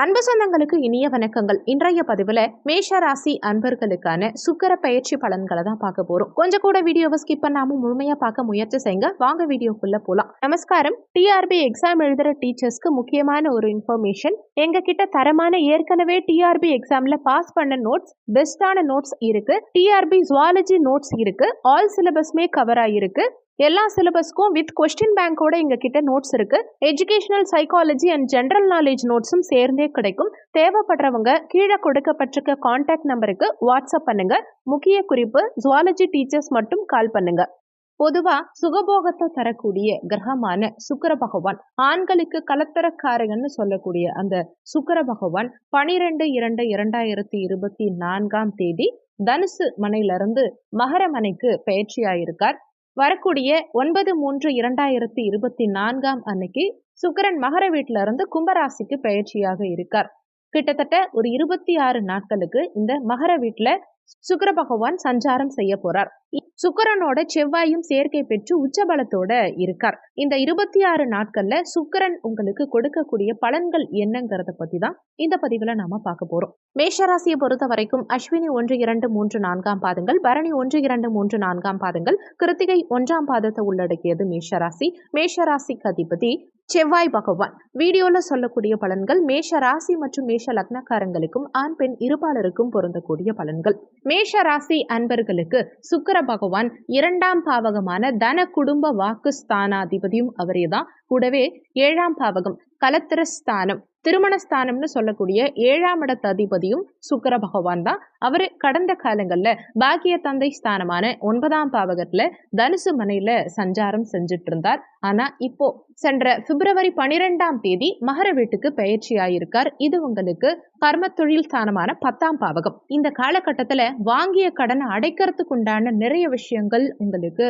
அன்பு சொந்தங்களுக்கு இனிய வணக்கங்கள். இன்றைய பதிவில் மேஷ ராசி அன்பர்களுக்கான சுக்கர பயிற்சி பலன்களை தான் பார்க்க போறோம். கொஞ்சம் கூட வீடியோவை ஸ்கிப் பண்ணாம முழுமையா பார்க்க முயற்சி செய்யுங்க. வாங்க வீடியோக்குள்ள போலாம். நமஸ்காரம். டிஆர்பி எக்ஸாம் எழுதுற டீச்சர்ஸ்க்கு முக்கியமான ஒரு இன்ஃபர்மேஷன் எங்க கிட்ட தரமான ஏற்கனவே டிஆர்பி எக்ஸாம்ல பாஸ் பண்ண நோட்ஸ் பெஸ்டான நோட்ஸ் இருக்கு. டிஆர்பி ஜுவாலஜி நோட்ஸ் இருக்கு. ஆல் சிலபஸ்மே கவர் ஆயிருக்கு எல்லா சிலபஸ்க்கும் வித் கொஸ்டின் பேங்கோட எங்ககிட்ட நோட்ஸ் இருக்குது educational psychology and general knowledge நோட்ஸும் சேர்ந்தே கிடைக்கும். தேவைப்படுறவங்க கீழே கொடுக்கப்பட்டிருக்க காண்டாக்ட் நம்பருக்கு வாட்ஸ்அப் பண்ணுங்க. முக்கிய குறிப்பு ஜுவாலஜி டீச்சர்ஸ் மட்டும் கால் பண்ணுங்க. பொதுவா சுகபோகத்தை தரக்கூடிய கிரகமான சுக்கர பகவான் ஆண்களுக்கு கலத்தரக்காரகன்னு சொல்லக்கூடிய அந்த சுக்கர பகவான் பனிரெண்டு இரண்டு இரண்டாயிரத்தி இருபத்தி நான்காம் தேதி தனுசு மனையிலிருந்து மகர மனைக்கு பயிற்சியாயிருக்கார். வரக்கூடிய ஒன்பது மூன்று இரண்டாயிரத்தி இருபத்தி நான்காம் அன்னைக்கு சுக்கரன் மகர வீட்டில இருந்து கும்பராசிக்கு பயிற்சியாக இருக்கார். கிட்டத்தட்ட ஒரு இருபத்தி ஆறு நாட்களுக்கு இந்த மகர வீட்டுல சுக்கர பகவான் சஞ்சாரம் செய்ய போறார். சுக்கிரனோட செவ்வாயும் சேர்க்கை பெற்று உச்சபலத்தோட இருக்கார். இந்த இருபத்தி ஆறு நாட்கள்ல சுக்கிரன் உங்களுக்கு கொடுக்கக்கூடிய பலன்கள் என்னங்கிறத பத்தி தான் இந்த பதிவுல நாம பார்க்க போறோம். மேஷராசியை பொறுத்த வரைக்கும் அஸ்வினி ஒன்று இரண்டு மூன்று நான்காம் பாதங்கள் பரணி ஒன்று இரண்டு மூன்று நான்காம் பாதங்கள் கிருத்திகை ஒன்றாம் பாதத்தை உள்ளடக்கியது மேஷராசி. மேஷராசிக்கு அதிபதி செவ்வாய் பகவான். வீடியோல சொல்லக்கூடிய பலன்கள் மேஷ ராசி மற்றும் மேஷ லக்னக்காரங்களுக்கும் ஆண் பெண் இருபாலருக்கும் பொருந்தக்கூடிய பலன்கள். மேஷ ராசி அன்பர்களுக்கு சுக்கர பகவான் இரண்டாம் பாவகமான தன குடும்ப வாக்கு ஸ்தானாதிபதியும் அவரே தான். கூடவே ஏழாம் பாவகம் கலத்திர ஸ்தானம் திருமணஸ்தானம்னு சொல்லக்கூடிய ஏழாம் இடத்த அதிபதியும் சுக்கர பகவான் தான். அவர் கடந்த காலங்களில் பாக்கிய தந்தை ஸ்தானமான ஒன்பதாம் பாவகத்தில் தனுசு மனையில் சஞ்சாரம் செஞ்சுட்டு இருந்தார் ஆனால் இப்போ சென்ற பிப்ரவரி பனிரெண்டாம் தேதி மகர வீட்டுக்கு பயிற்சி ஆயிருக்கார். இது உங்களுக்கு கர்ம தொழில் ஸ்தானமான பத்தாம் பாவகம். இந்த காலகட்டத்தில் வாங்கிய கடனை அடைக்கிறதுக்கு உண்டான நிறைய விஷயங்கள் உங்களுக்கு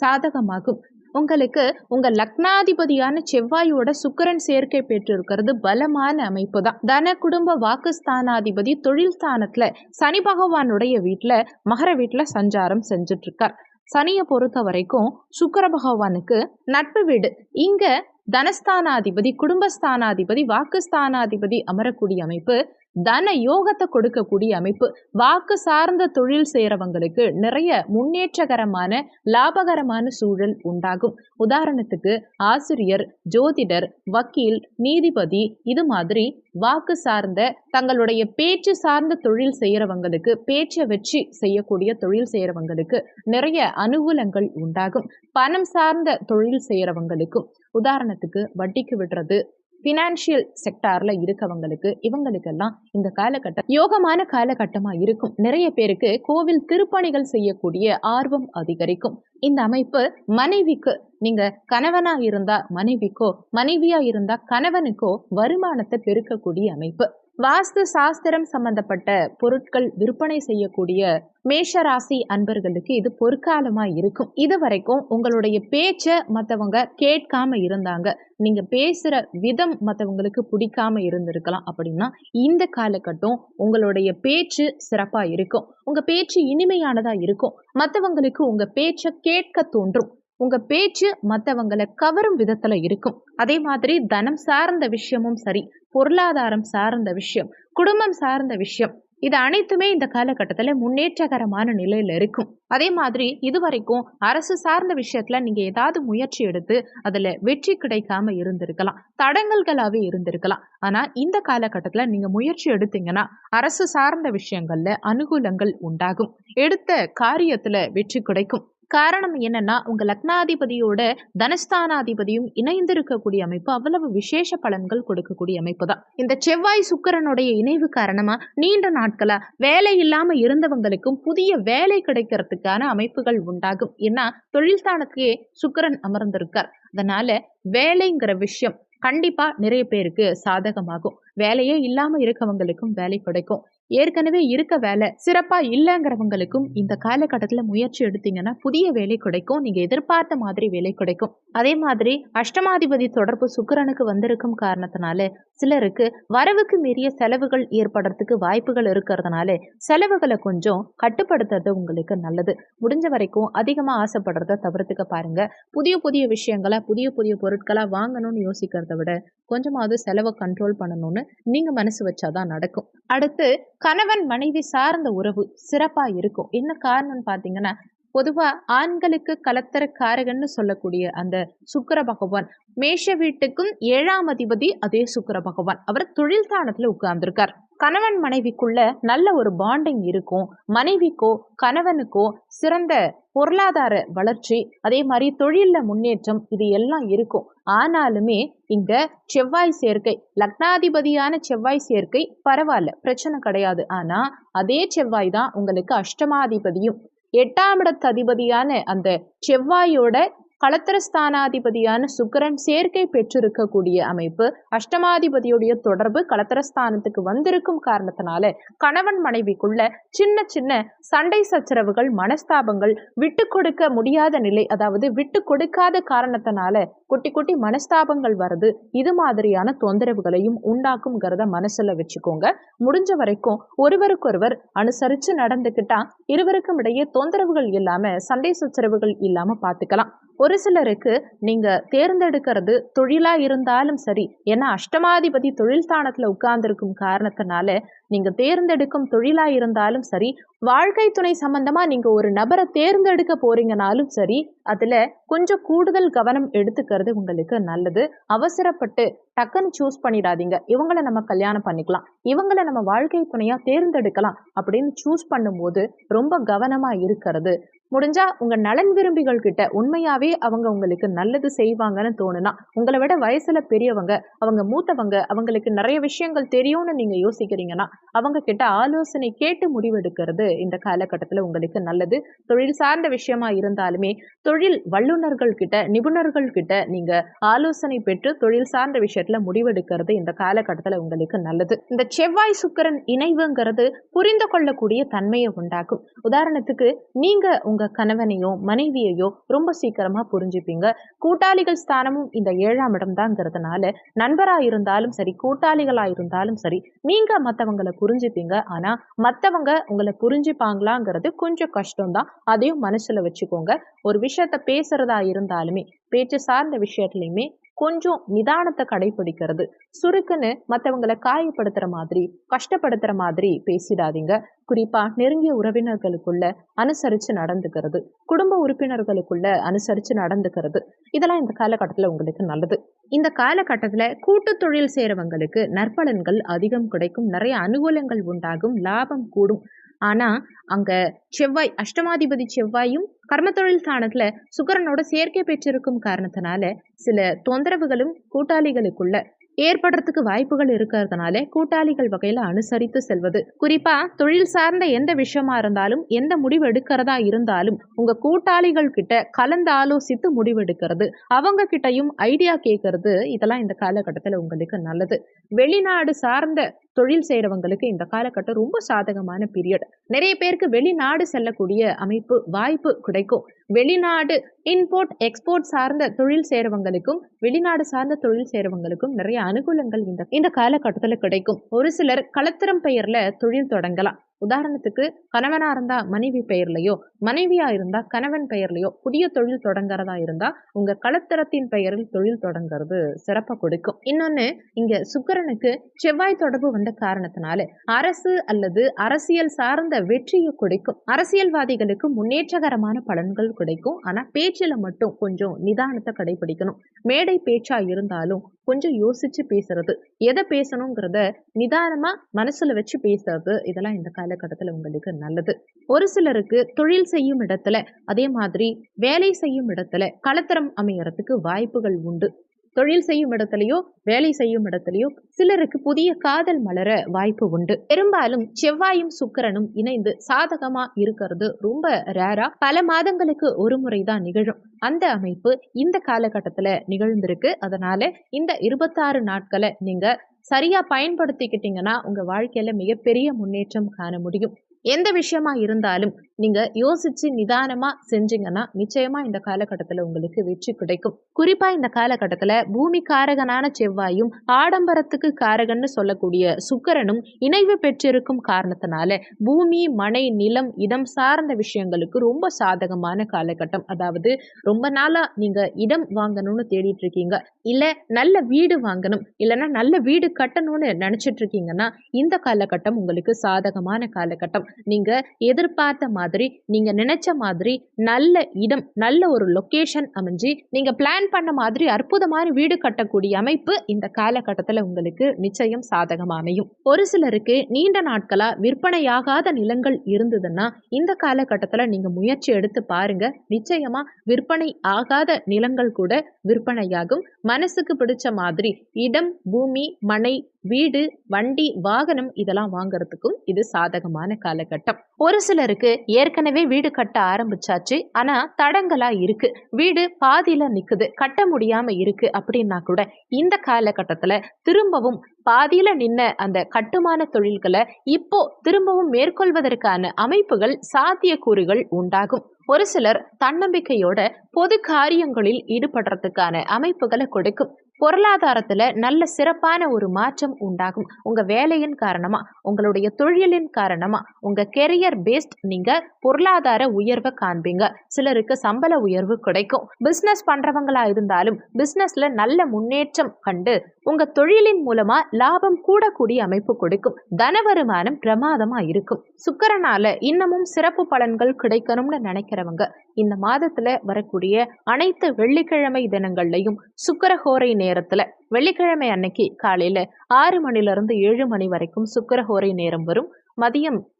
சாதகமாகும். உங்களுக்கு உங்க லக்னாதிபதியான செவ்வாயோட சுக்கரன் சேர்க்கை பெற்றிருக்கிறது பலமான அமைப்பு தான் தன குடும்ப வாக்குஸ்தானாதிபதி தொழில் ஸ்தானத்துல சனி பகவானுடைய வீட்டுல மகர வீட்டுல சஞ்சாரம் செஞ்சுட்டு இருக்கார் சனியை பொறுத்த வரைக்கும் சுக்கர பகவானுக்கு நட்பு வீடு. இங்க தனஸ்தானாதிபதி குடும்பஸ்தானாதிபதி வாக்குஸ்தானாதிபதி அமரக்கூடிய அமைப்பு தன யோகத்தை கொடுக்கக்கூடிய அமைப்பு. வாக்கு சார்ந்த தொழில் செய்கிறவங்களுக்கு நிறைய முன்னேற்றகரமான லாபகரமான சூழல் உண்டாகும். உதாரணத்துக்கு ஆசிரியர் ஜோதிடர் வக்கீல் நீதிபதி இது மாதிரி வாக்கு சார்ந்த தங்களுடைய பேச்சு சார்ந்த தொழில் செய்கிறவங்களுக்கு பேச்சை வச்சு செய்யக்கூடிய தொழில் செய்கிறவங்களுக்கு நிறைய அனுகூலங்கள் உண்டாகும். பணம் சார்ந்த தொழில் செய்கிறவங்களுக்கும் உதாரணத்துக்கு வட்டிக்கு விடுறது ஃபினான்ஷியல் செக்டாரில் இருக்கவங்களுக்கு இவங்களுக்கெல்லாம் இந்த காலகட்டம் யோகமான காலகட்டமாக இருக்கும். நிறைய பேருக்கு கோவில் திருப்பணிகள் செய்யக்கூடிய ஆர்வம் அதிகரிக்கும். இந்த அமைப்பு மனைவிக்கு நீங்க கணவனா இருந்தா மனைவிக்கோ மனைவியா இருந்தா கணவனுக்கோ வருமானத்தை பெருக்கக்கூடிய அமைப்பு. வாஸ்து சாஸ்திரம் சம்பந்தப்பட்ட பொருட்கள் விற்பனை செய்யக்கூடிய மேஷராசி அன்பர்களுக்கு இது பொற்காலமா இருக்கும். இது வரைக்கும் உங்களுடைய பேச்சை மற்றவங்க கேட்காம இருந்தாங்க. நீங்க பேசுற விதம் மற்றவங்களுக்கு பிடிக்காம இருந்திருக்கலாம் அப்படின்னா இந்த காலகட்டம் உங்களுடைய பேச்சு சிறப்பா இருக்கும். உங்க பேச்சு இனிமையானதா இருக்கும். மற்றவங்களுக்கு உங்க பேச்சை கேட்க தோன்றும். உங்க பேச்சு மற்றவங்களை கவரும் விதத்துல இருக்கும். அதே மாதிரி தனம் சார்ந்த விஷயமும் சரி பொருளாதாரம் சார்ந்த விஷயம் குடும்பம் சார்ந்த விஷயம் இது அனைத்துமே இந்த காலகட்டத்தில் முன்னேற்றகரமான நிலையில் இருக்கும். அதே மாதிரி இதுவரைக்கும் அரசு சார்ந்த விஷயத்தில் நீங்கள் ஏதாவது முயற்சி எடுத்து அதில் வெற்றி கிடைக்காம இருந்திருக்கலாம். தடங்கல்களாகவே இருந்திருக்கலாம். ஆனால் இந்த காலகட்டத்தில் நீங்கள் முயற்சி எடுத்தீங்கன்னா அரசு சார்ந்த விஷயங்களில் அனுகூலங்கள் உண்டாகும். எடுத்த காரியத்தில் வெற்றி கிடைக்கும். காரணம் என்னன்னா உங்க லக்னாதிபதியோட தனஸ்தானாதிபதியும் இணைந்திருக்கக்கூடிய அமைப்பு அவ்வளவு விசேஷ பலன்கள் கொடுக்கக்கூடிய அமைப்பு தான். இந்த செவ்வாய் சுக்கரனுடைய இணைவு காரணமா நீண்ட நாட்களா வேலை இல்லாம இருந்தவங்களுக்கும் புதிய வேலை கிடைக்கிறதுக்கான அமைப்புகள் உண்டாகும். ஏன்னா தொழில் ஸ்தானத்திலேயே சுக்கரன் அமர்ந்திருக்கார். அதனால வேலைங்கிற விஷயம் கண்டிப்பா நிறைய பேருக்கு சாதகமாகும். வேலையே இல்லாம இருக்கவங்களுக்கும் வேலை கிடைக்கும். ஏற்கனவே இருக்க வேலை சிறப்பா இல்லைங்கிறவங்களுக்கும் இந்த காலகட்டத்தில் முயற்சி எடுத்தீங்கன்னா புதிய வேலை கிடைக்கும். நீங்க எதிர்பார்த்த மாதிரி வேலை கிடைக்கும். அதே மாதிரி அஷ்டமாதிபதி தொடர்பு சுக்கிரனுக்கு வந்திருக்கும் காரணத்தினால சிலருக்கு வரவுக்கு மீறிய செலவுகள் ஏற்படுறதுக்கு வாய்ப்புகள் இருக்கிறதுனால செலவுகளை கொஞ்சம் கட்டுப்படுத்துறது உங்களுக்கு நல்லது. முடிஞ்ச வரைக்கும் அதிகமாக ஆசைப்படுறத தவிர்த்துக்க பாருங்க. புதிய புதிய விஷயங்களை புதிய புதிய பொருட்களாக வாங்கணும்னு யோசிக்கிறத விட கொஞ்சமாவது செலவை கண்ட்ரோல் பண்ணணும்னு நீங்க மனசு வச்சாதான் நடக்கும். அடுத்து கணவன் மனைவி சார்ந்த உறவு சிறப்பாக இருக்கும். என்ன காரணம்னு பார்த்தீங்கன்னா பொதுவா ஆண்களுக்கு கலத்தர காரகன்னு சொல்லக்கூடிய அந்த சுக்கர பகவான். மேஷ வீட்டுக்கும் ஏழாம் அதிபதி அதே சுக்கிர பகவான். அவர் தொழில் தானத்துல உட்கார்ந்துருக்கார். கணவன் மனைவிக்குள்ள நல்ல ஒரு பாண்டிங் இருக்கும். மனைவிக்கோ கணவனுக்கோ சிறந்த பொருளாதார வளர்ச்சி அதே மாதிரி தொழிலில் முன்னேற்றம் இது எல்லாம் இருக்கும். ஆனாலுமே இங்க செவ்வாய் சேர்க்கை லக்னாதிபதியான செவ்வாய் சேர்க்கை பரவாயில்ல பிரச்சனை கிடையாது. ஆனா அதே செவ்வாய் தான் உங்களுக்கு அஷ்டமாதிபதியும் எட்டாம் இடத்து அதிபதியான அந்த செவ்வாயோட கலத்திரஸ்தானாதிபதியான சுக்கிரன் சேர்க்கை பெற்றிருக்கக்கூடிய அமைப்பு அஷ்டமாதிபதியுடைய தொடர்பு கலத்திரஸ்தானத்துக்கு வந்திருக்கும் காரணத்தினால கணவன் மனைவிக்குள்ள சின்ன சின்ன சண்டை சச்சரவுகள் மனஸ்தாபங்கள் விட்டு கொடுக்க முடியாத நிலை அதாவது விட்டு கொடுக்காத காரணத்தினால குட்டி குட்டி மனஸ்தாபங்கள் வருது. இது மாதிரியான தொந்தரவுகளையும் உண்டாக்கும்ங்கிறத மனசுல வச்சுக்கோங்க. முடிஞ்ச வரைக்கும் ஒருவருக்கொருவர் அனுசரிச்சு நடந்துக்கிட்டா இருவருக்கும் இடையே தொந்தரவுகள் இல்லாம சண்டை சச்சரவுகள் இல்லாம பார்த்துக்கலாம் ஒரு சிலருக்கு நீங்க தேர்ந்தெடுக்கிறது தொழிலா இருந்தாலும் சரி ஏன்னா அஷ்டமாதிபதி தொழில் ஸ்தானத்துல உட்கார்ந்திருக்கும் காரணத்தினால நீங்க தேர்ந்தெடுக்கும் தொழிலா இருந்தாலும் சரி வாழ்க்கை துணை சம்பந்தமா நீங்க ஒரு நபரை தேர்ந்தெடுக்க போறீங்கனாலும் சரி அதுல கொஞ்சம் கூடுதல் கவனம் எடுத்துக்கிறது உங்களுக்கு நல்லது. அவசரப்பட்டு டக்குன்னு சூஸ் பண்ணிடாதீங்க. இவங்கள நம்ம கல்யாணம் பண்ணிக்கலாம். இவங்கள நம்ம வாழ்க்கை துணையா தேர்ந்தெடுக்கலாம் அப்படின்னு சூஸ் பண்ணும்போது ரொம்ப கவனமா இருக்கிறது. முடிஞ்சா உங்க நலன் விரும்பிகள் கிட்ட உண்மையாவே அவங்க உங்களுக்கு நல்லது செய்வாங்கன்னு தோணுனா உங்களை விட வயசுல பெரியவங்க அவங்க மூத்தவங்க அவங்களுக்கு நிறைய விஷயங்கள் தெரியும்னு நீங்க யோசிக்கிறீங்கன்னா அவங்க கிட்ட ஆலோசனை கேட்டு முடிவெடுக்கிறது இந்த காலகட்டத்தில் உங்களுக்கு நல்லது. தொழில் சார்ந்த விஷயமா இருந்தாலுமே தொழில் வல்லுநர்கள் கிட்ட நிபுணர்கள் கிட்ட நீங்க ஆலோசனை பெற்று தொழில் சார்ந்த விஷயத்துல முடிவெடுக்கிறது இந்த காலகட்டத்தில் உங்களுக்கு நல்லது. இந்த செவ்வாய் சுக்கரன் இணைவுங்கிறது புரிந்து கொள்ளக்கூடிய தன்மையை உண்டாக்கும். உதாரணத்துக்கு நீங்க உங்க கணவனையோ மனைவியையோ ரொம்ப சீக்கிரமா புரிஞ்சுப்பீங்க. கூட்டாளிகள் ஸ்தானமும் இந்த ஏழாம் இடம் தாங்கிறதுனால நண்பரா இருந்தாலும் சரி கூட்டாளிகளா இருந்தாலும் சரி நீங்க மற்றவங்களை புரிஞ்சுப்பீங்க. ஆனா மற்றவங்க உங்களை புரிஞ்சுப்பாங்களாங்கிறது கொஞ்சம் கஷ்டம்தான். அதையும் மனசுல வச்சுக்கோங்க. ஒரு விஷயத்த பேசுறதா இருந்தாலுமே பேச்சு சார்ந்த விஷயத்துலையுமே கொஞ்சம் நிதானத்தை கடைபிடிக்கிறது. சுருக்குன்னு மற்றவங்களை காயப்படுத்துற மாதிரி கஷ்டப்படுத்துற மாதிரி பேசிடாதீங்க. குறிப்பா நெருங்கிய உறவினர்களுக்குள்ள அனுசரிச்சு நடந்துக்கிறது. குடும்ப உறுப்பினர்களுக்குள்ள அனுசரிச்சு நடந்துக்கிறது. இதெல்லாம் இந்த காலகட்டத்தில் உங்களுக்கு நல்லது. இந்த காலகட்டத்தில் கூட்டு தொழில் செய்கிறவங்களுக்கு நற்பலன்கள் அதிகம் கிடைக்கும். நிறைய அனுகூலங்கள் உண்டாகும். லாபம் கூடும். ஆனால் அங்கே செவ்வாய் அஷ்டமாதிபதி செவ்வாயும் கர்மத்தொழில் ஸ்தானத்துல சுக்கரனோட சேர்க்கை பெற்றிருக்கும் காரணத்தினால சில தொந்தரவுகளும் கூட்டாளிகளுக்குள்ள ஏற்படுறதுக்கு வாய்ப்புகள் இருக்கிறதுனால கூட்டாளிகள் வகையில அனுசரித்து செல்வது. குறிப்பா தொழில் சார்ந்த எந்த விஷயமா இருந்தாலும் எந்த முடிவு எடுக்கிறதா இருந்தாலும் உங்க கூட்டாளிகள் கிட்ட கலந்து ஆலோசித்து முடிவெடுக்கிறது அவங்க கிட்டையும் ஐடியா கேட்கறது இதெல்லாம் இந்த காலகட்டத்தில் உங்களுக்கு நல்லது. வெளிநாடு சார்ந்த தொழில் செய்கிறவங்களுக்கு இந்த காலகட்டம் ரொம்ப சாதகமான பீரியட் நிறைய பேருக்கு வெளிநாடு செல்லக்கூடிய அமைப்பு வாய்ப்பு கிடைக்கும். வெளிநாடு இம்போர்ட் எக்ஸ்போர்ட் சார்ந்த தொழில் செய்கிறவங்களுக்கும் வெளிநாடு சார்ந்த தொழில் செய்கிறவங்களுக்கும் நிறைய அனுகூலங்கள் இந்த இந்த காலகட்டத்தில் கிடைக்கும். ஒரு சிலர் களத்திரம் பெயரில் தொழில் தொடங்கலாம். உதாரணத்துக்கு கணவனா இருந்தா மனைவி பெயர்லையோ மனைவியா இருந்தா கணவன் பெயர்லையோ புதிய தொழில் தொடங்குறதா இருந்தா உங்க களத்திரத்தின் பெயரில் தொழில் தொடங்குறது சிறப்பை கொடுக்கும். இன்னொன்னு இங்க சுக்கரனுக்கு செவ்வாய் தொடர்பு வந்த காரணத்தினால அரசு அல்லது அரசியல் சார்ந்த வெற்றியை கொடுக்கும். அரசியல்வாதிகளுக்கு முன்னேற்றகரமான பலன்கள் கிடைக்கும். ஆனா பேச்சுல மட்டும் கொஞ்சம் நிதானத்தை கடைபிடிக்கணும். மேடை பேச்சா இருந்தாலும் கொஞ்சம் யோசிச்சு பேசுறது. எதை பேசணுங்கிறத நிதானமா மனசுல வச்சு பேசுறது இதெல்லாம் இந்த காலகட்டத்தில் உங்களுக்கு நல்லது. ஒரு சிலருக்கு தொழில் செய்யும் இடத்துல அதே மாதிரி வேலை செய்யும் இடத்துல கலத்தரம் அமையறதுக்கு வாய்ப்புகள் உண்டு. தொழில் செய்யும் இடத்துலயோ வேலை செய்யும் இடத்துலயோ சிலருக்கு புதிய காதல் மலர வாய்ப்பு உண்டு. பெரும்பாலும் செவ்வாயும் சுக்கரனும் இணைந்து சாதகமா இருக்கிறது ரொம்ப ரேரா பல மாதங்களுக்கு ஒரு முறை தான் நிகழும். அந்த அமைப்பு இந்த காலகட்டத்துல நிகழ்ந்திருக்கு. அதனால இந்த இருபத்தாறு நாட்களை நீங்க சரியா பயன்படுத்திக்கிட்டீங்கன்னா உங்க வாழ்க்கையில மிகப்பெரிய முன்னேற்றம் காண முடியும். எந்த விஷயமா இருந்தாலும் நீங்க யோசிச்சு நிதானமா செஞ்சீங்கன்னா நிச்சயமா இந்த காலகட்டத்துல உங்களுக்கு வெற்றி கிடைக்கும். குறிப்பா இந்த காலகட்டத்துல பூமி காரகனான செவ்வாயும் ஆடம்பரத்துக்கு காரகன்னு சொல்லக்கூடிய சுக்கரனும் இணைவு பெற்றிருக்கும் காரணத்தினால பூமி மனை நிலம் இடம் சார்ந்த விஷயங்களுக்கு ரொம்ப சாதகமான காலகட்டம். அதாவது ரொம்ப நாளா நீங்க இடம் வாங்கணும்னு தேடிட்டு இருக்கீங்க. இல்ல நல்ல வீடு வாங்கணும் இல்லைன்னா நல்ல வீடு கட்டணும்னு நினைச்சிட்டு இருக்கீங்கன்னா இந்த காலகட்டம் உங்களுக்கு சாதகமான காலகட்டம். நீங்க எதிர்பார்த்த மாதிரி நீங்க நினைச்ச மாதிரி நல்ல இடம் நல்ல ஒரு லொகேஷன் அமைஞ்சு நீங்க பிளான் பண்ண மாதிரி அற்புதமான வீடு கட்டக்கூடிய அமைப்பு இந்த காலகட்டத்தில் உங்களுக்கு நிச்சயம் சாதகம் அமையும். ஒரு சிலருக்கு நீண்ட நாட்களா விற்பனையாகாத நிலங்கள் இருந்ததுன்னா இந்த காலகட்டத்தில் நீங்க முயற்சி எடுத்து பாருங்க. நிச்சயமா விற்பனை ஆகாத நிலங்கள் கூட விற்பனையாகும். மனசுக்கு பிடிச்ச மாதிரி இடம் பூமி மனை வீடு வண்டி வாகனம் இதெல்லாம் வாங்குறதுக்கும் இது சாதகமான காலகட்டம். ஒரு சிலருக்கு ஏற்கனவே வீடு கட்ட ஆரம்பிச்சாச்சு ஆனா தடங்களா இருக்கு. வீடு பாதியில நிக்குது கட்ட முடியாம இருக்கு அப்படின்னா கூட இந்த காலகட்டத்துல திரும்பவும் பாதியில நின்ன அந்த கட்டுமான தொழில்களை இப்போ திரும்பவும் மேற்கொள்வதற்கான அமைப்புகள் சாத்தியக்கூறுகள் உண்டாகும். ஒரு சிலர் தன்னம்பிக்கையோட பொது காரியங்களில் ஈடுபடுறதுக்கான அமைப்புகளை கொடுக்கும். பொருளாதாரத்தில் நல்ல சிறப்பான ஒரு மாற்றம் உண்டாகும். உங்கள் வேலையின் காரணமாக உங்களுடைய தொழிலின் காரணமாக உங்கள் கெரியர் பேஸ்ட் நீங்கள் பொருளாதார உயர்வை காண்பீங்க. சிலருக்கு சம்பள உயர்வு கிடைக்கும். பிஸ்னஸ் பண்ணுறவங்களாக இருந்தாலும் பிஸ்னஸில் நல்ல முன்னேற்றம் கண்டு உங்க தொழிலின் மூலமா லாபம் கூடக்கூடிய அமைப்பு கொடுக்கும். தன வருமானம் பிரமாதமா இருக்கும். சுக்கரனால இன்னமும் சிறப்பு பலன்கள் கிடைக்கணும்னு நினைக்கிறவங்க இந்த மாதத்துல வரக்கூடிய அனைத்து வெள்ளிக்கிழமை தினங்கள்லையும் சுக்கரஹோரை நேரத்துல வெள்ளிக்கிழமை அன்னைக்கு காலையில ஆறு மணில இருந்து ஏழு மணி வரைக்கும் சுக்கரஹோரை நேரம் வரும். மதியம்